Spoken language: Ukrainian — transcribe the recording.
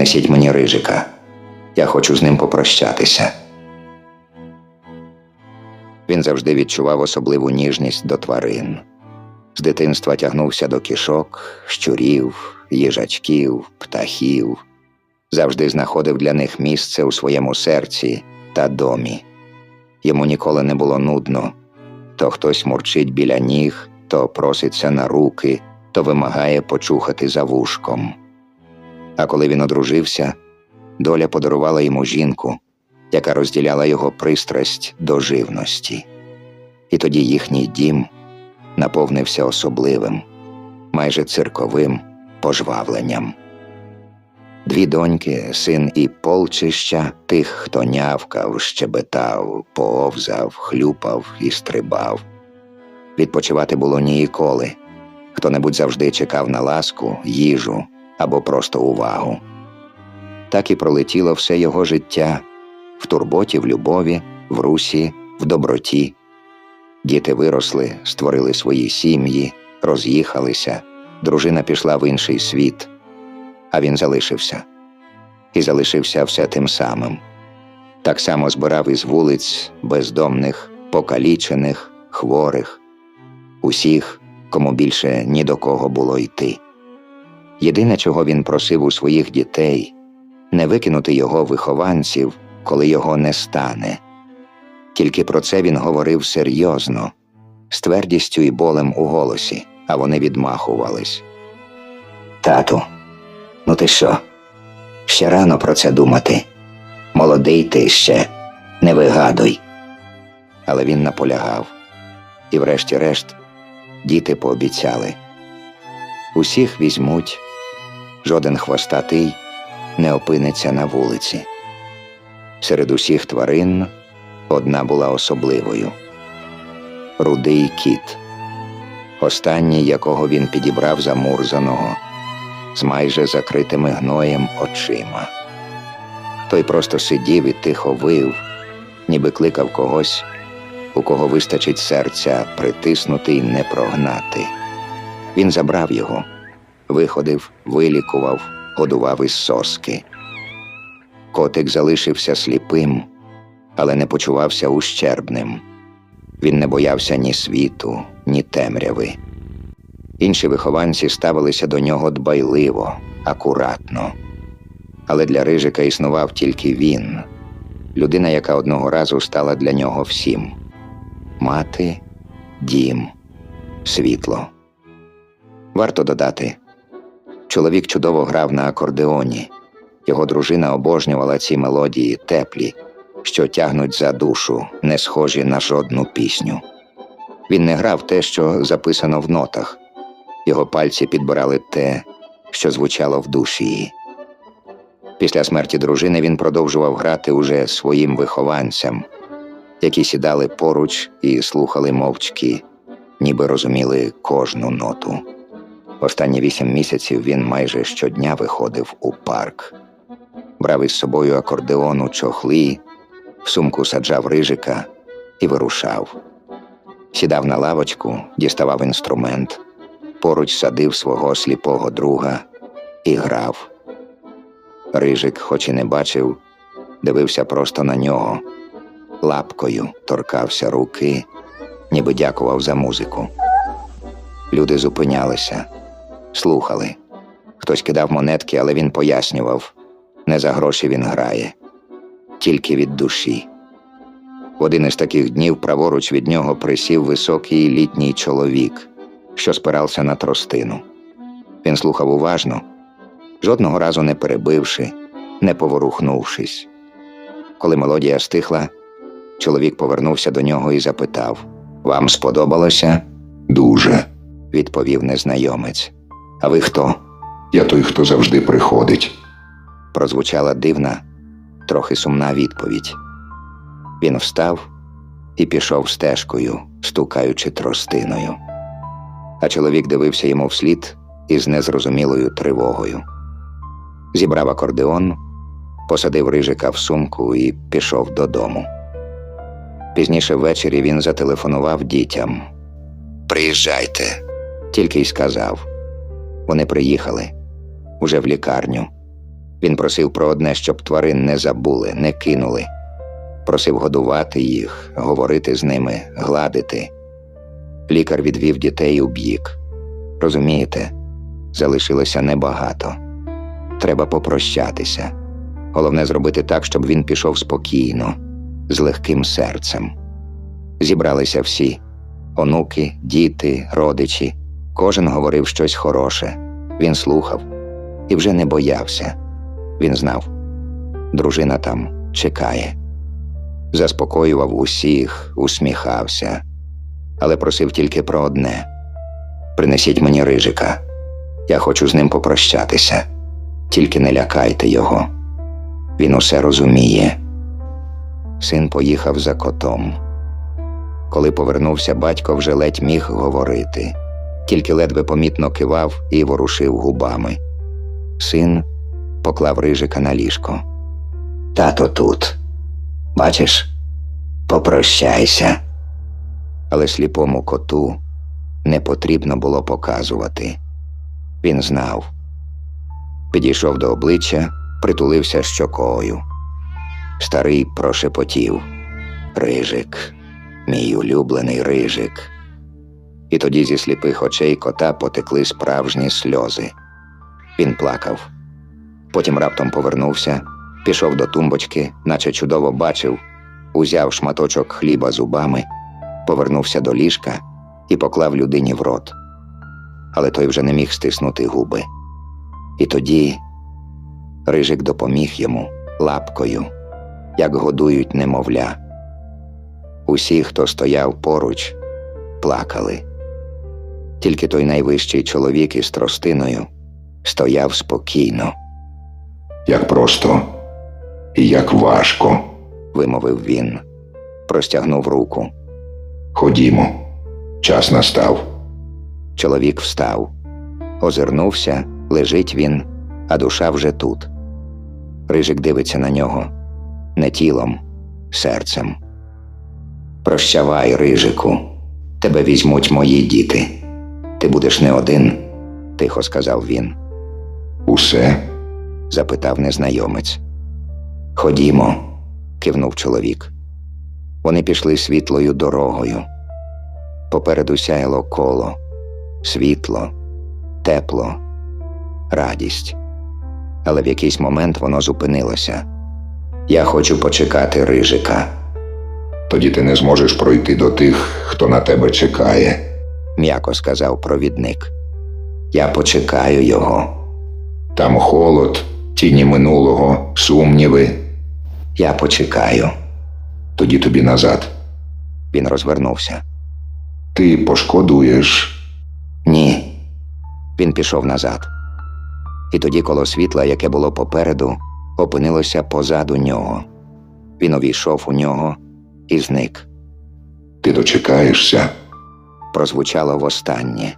Принесіть мені рижика. Я хочу з ним попрощатися. Він завжди відчував особливу ніжність до тварин. З дитинства тягнувся до кішок, щурів, їжачків, птахів, завжди знаходив для них місце у своєму серці та домі. Йому ніколи не було нудно то хтось мурчить біля ніг, то проситься на руки, то вимагає почухати за вушком. А коли він одружився, доля подарувала йому жінку, яка розділяла його пристрасть до живності. І тоді їхній дім наповнився особливим, майже цирковим пожвавленням. Дві доньки, син і полчища тих, хто нявкав, щебетав, повзав, хлюпав і стрибав. Відпочивати було ніколи. Хто-небудь завжди чекав на ласку, їжу або просто увагу. Так і пролетіло все його життя в турботі, в любові, в русі, в доброті. Діти виросли, створили свої сім'ї, роз'їхалися, дружина пішла в інший світ, а він залишився. І залишився все тим самим. Так само збирав із вулиць бездомних, покалічених, хворих, усіх, кому більше ні до кого було йти. Єдине, чого він просив у своїх дітей, не викинути його вихованців, коли його не стане. Тільки про це він говорив серйозно, з твердістю і болем у голосі, а вони відмахувались. Тату, ну ти що? Ще рано про це думати. Молодий ти ще, не вигадуй. Але він наполягав, і, врешті-решт, діти пообіцяли. Усіх візьмуть, жоден хвостатий не опиниться на вулиці. Серед усіх тварин одна була особливою рудий кіт, останній, якого він підібрав замурзаного, з майже закритими гноєм очима. Той просто сидів і тихо вив, ніби кликав когось, у кого вистачить серця притиснути й не прогнати. Він забрав його, виходив, вилікував, годував із соски. Котик залишився сліпим, але не почувався ущербним. Він не боявся ні світу, ні темряви. Інші вихованці ставилися до нього дбайливо, акуратно. Але для Рижика існував тільки він, людина, яка одного разу стала для нього всім мати, дім, світло. Варто додати, чоловік чудово грав на акордеоні. Його дружина обожнювала ці мелодії теплі, що тягнуть за душу, не схожі на жодну пісню. Він не грав те, що записано в нотах, його пальці підбирали те, що звучало в душі. її. Після смерті дружини він продовжував грати уже своїм вихованцям, які сідали поруч і слухали мовчки, ніби розуміли кожну ноту. Останні вісім місяців він майже щодня виходив у парк, брав із собою акордеон у чохли, в сумку саджав рижика і вирушав. Сідав на лавочку, діставав інструмент, поруч садив свого сліпого друга і грав. Рижик, хоч і не бачив, дивився просто на нього, лапкою торкався руки, ніби дякував за музику. Люди зупинялися, слухали. Хтось кидав монетки, але він пояснював не за гроші він грає, тільки від душі. В один із таких днів праворуч від нього присів високий літній чоловік, що спирався на тростину. Він слухав уважно, жодного разу не перебивши, не поворухнувшись. Коли мелодія стихла, чоловік повернувся до нього і запитав: Вам сподобалося? Дуже. відповів незнайомець. А ви хто? Я той, хто завжди приходить. прозвучала дивна, трохи сумна відповідь. Він встав і пішов стежкою, стукаючи тростиною. А чоловік дивився йому вслід із незрозумілою тривогою. Зібрав акордеон, посадив рижика в сумку і пішов додому. Пізніше ввечері він зателефонував дітям. Приїжджайте, тільки й сказав. Вони приїхали уже в лікарню. Він просив про одне, щоб тварин не забули, не кинули. Просив годувати їх, говорити з ними, гладити. Лікар відвів дітей у бік. Розумієте, залишилося небагато. Треба попрощатися. Головне зробити так, щоб він пішов спокійно, з легким серцем. Зібралися всі онуки, діти, родичі. Кожен говорив щось хороше. Він слухав і вже не боявся. Він знав, дружина там чекає. Заспокоював усіх, усміхався, але просив тільки про одне: принесіть мені рижика. Я хочу з ним попрощатися. Тільки не лякайте його. Він усе розуміє. Син поїхав за котом. Коли повернувся, батько вже ледь міг говорити, тільки ледве помітно кивав і ворушив губами. Син поклав рижика на ліжко. Тато тут. Бачиш, попрощайся. Але сліпому коту не потрібно було показувати. Він знав. Підійшов до обличчя, притулився щокою. Старий прошепотів Рижик, мій улюблений рижик. І тоді зі сліпих очей кота потекли справжні сльози. Він плакав. Потім раптом повернувся, пішов до тумбочки, наче чудово бачив, узяв шматочок хліба зубами, повернувся до ліжка і поклав людині в рот. Але той вже не міг стиснути губи. І тоді рижик допоміг йому лапкою, як годують немовля. Усі, хто стояв поруч, плакали. Тільки той найвищий чоловік із тростиною стояв спокійно, Як просто і як важко. вимовив він, простягнув руку. Ходімо. Час настав. Чоловік встав, озирнувся, лежить він, а душа вже тут. Рижик дивиться на нього не тілом, серцем. Прощавай, Рижику, тебе візьмуть мої діти. Ти будеш не один, тихо сказав він, Усе запитав незнайомець. Ходімо, кивнув чоловік. Вони пішли світлою дорогою. Попереду сяяло коло, світло, тепло, радість. Але в якийсь момент воно зупинилося. Я хочу почекати рижика, тоді ти не зможеш пройти до тих, хто на тебе чекає. М'яко сказав провідник. Я почекаю його. Там холод, тіні минулого, сумніви. Я почекаю. Тоді тобі назад. Він розвернувся. Ти пошкодуєш. Ні. Він пішов назад. І тоді коло світла, яке було попереду, опинилося позаду нього. Він увійшов у нього і зник. Ти дочекаєшся. Прозвучало востаннє.